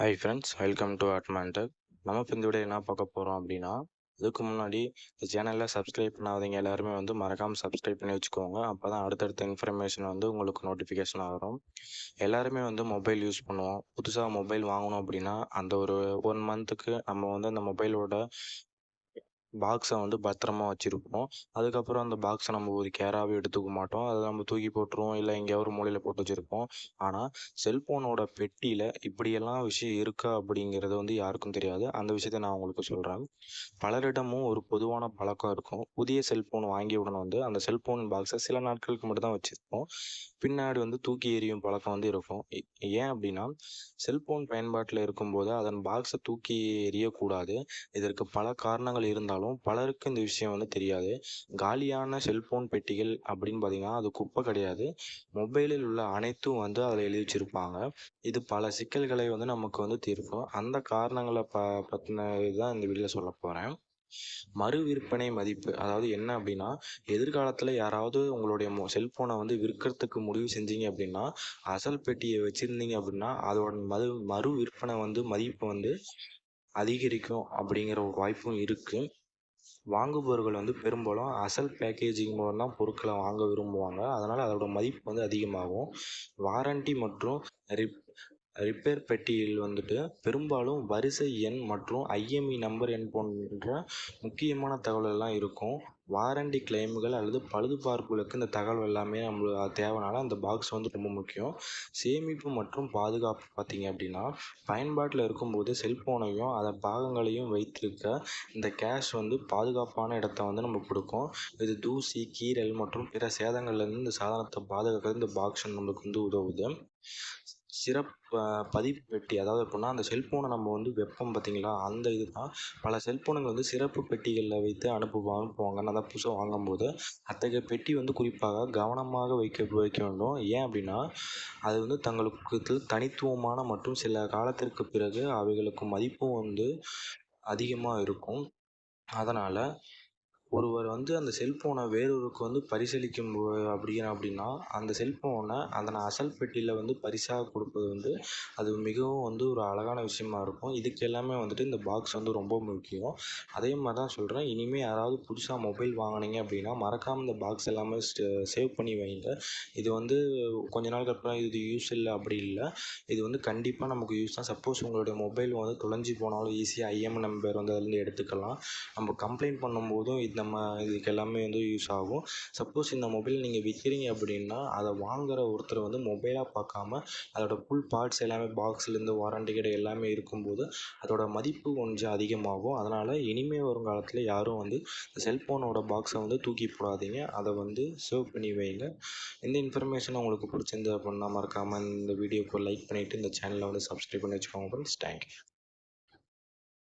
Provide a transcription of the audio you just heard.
Hi friends welcome to Admantech நம்ம இப்போ இந்த வீடியோ என்ன பார்க்க போகிறோம் அப்படின்னா அதுக்கு முன்னாடி இந்த சேனலில் சப்ஸ்கிரைப் பண்ணாதவங்க எல்லாருமே வந்து மறக்காமல் சப்ஸ்கிரைப் பண்ணி வச்சுக்கோங்க. அப்போ தான் அடுத்தடுத்த இன்ஃபர்மேஷன் வந்து உங்களுக்கு நோட்டிஃபிகேஷன் வரும் எல்லாருமே வந்து மொபைல் யூஸ் பண்ணுவோம். புதுசாக மொபைல் வாங்கணும் அப்படின்னா அந்த ஒரு ஒன் மந்த்துக்கு நம்ம வந்து அந்த மொபைலோட பாக்ஸை வந்து பத்திரமா வச்சுருப்போம். அதுக்கப்புறம் அந்த பாக்ஸை நம்ம ஒரு கேராகவே எடுத்துக்க மாட்டோம். அதை நம்ம தூக்கி போட்டுருவோம். இல்லை எங்கேயாவது ஒரு மூலையில் போட்டு வச்சுருப்போம். ஆனால் செல்ஃபோனோட பெட்டியில் இப்படியெல்லாம் விஷயம் இருக்கா அப்படிங்கிறது வந்து யாருக்கும் தெரியாது. அந்த விஷயத்த நான் உங்களுக்கு சொல்கிறேன் பலரிடமும் ஒரு பொதுவான பழக்கம் இருக்கும். புதிய செல்ஃபோன் வாங்கிய உடனே வந்து அந்த செல்ஃபோன் பாக்ஸை சில நாட்களுக்கு மட்டும் தான் வச்சுருப்போம். பின்னாடி வந்து தூக்கி எறியும் பழக்கம் வந்து இருக்கும். ஏன் அப்படின்னா செல்ஃபோன் பயன்பாட்டில் இருக்கும்போது அதன் பாக்ஸை தூக்கி எறியக்கூடாது. இதற்கு பல காரணங்கள் இருந்தாலும் பலருக்கு இந்த விஷயம் வந்து தெரியாது. காலியான செல்போன் பெட்டிகள் அப்படின்னு பார்த்தீங்கன்னா அது குப்பை கிடையாது. மொபைலில் உள்ள அனைத்தும் வந்து அதில் எழுதி வச்சிருப்பாங்க. இது பல சிக்கல்களை வந்து நமக்கு வந்து தீர்க்கும். அந்த காரணங்களை ப பற்றின இதுதான் இந்த வீடியோவில் சொல்ல போகிறேன் மறு விற்பனை மதிப்பு. அதாவது என்ன அப்படின்னா எதிர்காலத்தில் யாராவது உங்களுடைய மொ செல்ஃபோனை வந்து விற்கிறதுக்கு முடிவு செஞ்சீங்க அப்படின்னா அசல் பெட்டியை வச்சுருந்தீங்க அப்படின்னா அதோட மறு மறு விற்பனை வந்து மதிப்பு வந்து அதிகரிக்கும் அப்படிங்கிற ஒரு வாய்ப்பும் இருக்குது வாங்குபவர்கள் வந்து பெரும்பாலும் அசல் பேக்கேஜிங் மூலம் தான் பொருட்களை வாங்க விரும்புவாங்க. அதனால் அதோட மதிப்பு வந்து அதிகமாகும். வாரண்டி மற்றும் ரிப் ரிப்பேர் பெட்டியில் வந்துட்டு பெரும்பாலும் வரிசை எண் மற்றும் ஐஎம்இ நம்பர் எண் போன்ற முக்கியமான தகவலெல்லாம் இருக்கும். வாரண்டி கிளைம்கள் அல்லது பழுதுபார்ப்புகளுக்கு இந்த தகவல் எல்லாமே நம்மளுக்கு தேவைனால அந்த பாக்ஸ் வந்து ரொம்ப முக்கியம். சேமிப்பு மற்றும் பாதுகாப்பு பார்த்தீங்க அப்படின்னா பயன்பாட்டில் இருக்கும்போது செல்ஃபோனையும் அதன் பாகங்களையும் வைத்திருக்க இந்த கேஷ் வந்து பாதுகாப்பான இடத்த வந்து நம்ம கொடுக்கும். இது தூசி கீரல் மற்றும் பிற சேதங்கள்லேருந்து இந்த சாதனத்தை பாதுகாக்கிறது இந்த பாக்ஸ் நம்மளுக்கு வந்து உதவுது. சிறப்பு பதிப்பு பெட்டி அதாவது எப்படின்னா அந்த செல்ஃபோனை நம்ம வந்து வைப்போம் பார்த்தீங்களா? அந்த இது தான் பல செல்ஃபோனுங்கள் வந்து சிறப்பு பெட்டிகளில் வைத்து அனுப்புவா அனுப்புவாங்க நான் புதுசாக வாங்கும்போது அத்தகைய பெட்டி வந்து குறிப்பாக கவனமாக வைக்க வைக்க வேண்டும். ஏன் அப்படின்னா அது வந்து தங்களுக்கு தனித்துவமான மற்றும் சில காலத்திற்கு பிறகு அவைகளுக்கு மதிப்பும் வந்து அதிகமாக இருக்கும். அதனால் ஒருவர் வந்து அந்த செல்ஃபோனை வேறொருக்கு வந்து பரிசளிக்கும் போ- அப்படிங்க அப்படின்னா அந்த செல்ஃபோனை அதனை அசல் பெட்டியில் வந்து பரிசாக கொடுப்பது வந்து அது மிகவும் வந்து ஒரு அழகான விஷயமா இருக்கும். இதுக்கு எல்லாமே வந்துட்டு இந்த பாக்ஸ் வந்து ரொம்ப முக்கியம். அதே மாதிரி தான் சொல்கிறேன் இனிமேல் யாராவது புதுசாக மொபைல் வாங்கினீங்க அப்படின்னா மறக்காமல் இந்த பாக்ஸ் எல்லாமே சேவ் பண்ணி வைங்க. இது வந்து கொஞ்ச நாளுக்கு அப்புறம் இது யூஸ் இல்லை அப்படி இல்லை. இது வந்து கண்டிப்பாக நமக்கு யூஸ் தான். சப்போஸ் உங்களுடைய மொபைல் வந்து தொலைஞ்சி போனாலும் ஈஸியாக ஐஎம் நம்பர் வந்து அதுலேருந்து எடுத்துக்கலாம். நம்ம கம்ப்ளைண்ட் பண்ணும்போதும் இது நம்ம இதுக்கு எல்லாமே வந்து யூஸ் ஆகும். சப்போஸ் இந்த மொபைல் நீங்கள் விற்கிறீங்க அப்படின்னா அதை வாங்குகிற ஒருத்தர் வந்து மொபைலாக பார்க்காம அதோட ஃபுல் பார்ட்ஸ் எல்லாமே பாக்ஸ்லேருந்து வாரண்டி கடை எல்லாமே இருக்கும்போது அதோட மதிப்பு கொஞ்சம் அதிகமாகும். அதனால் இனிமேல் வருங்காலத்தில் யாரும் வந்து செல்ஃபோனோட பாக்ஸை வந்து தூக்கி போடாதீங்க. அதை வந்து சேவ் பண்ணி வைங்க. இந்த இன்ஃபர்மேஷன் உங்களுக்கு பிடிச்சிருந்து அப்படின்னா மறக்காமல் இந்த வீடியோக்கு லைக் பண்ணிவிட்டு இந்த சேனலை வந்து சப்ஸ்கிரைப் பண்ணி வச்சுக்கோங்க ஃப்ரெண்ட்ஸ் தேங்க்யூ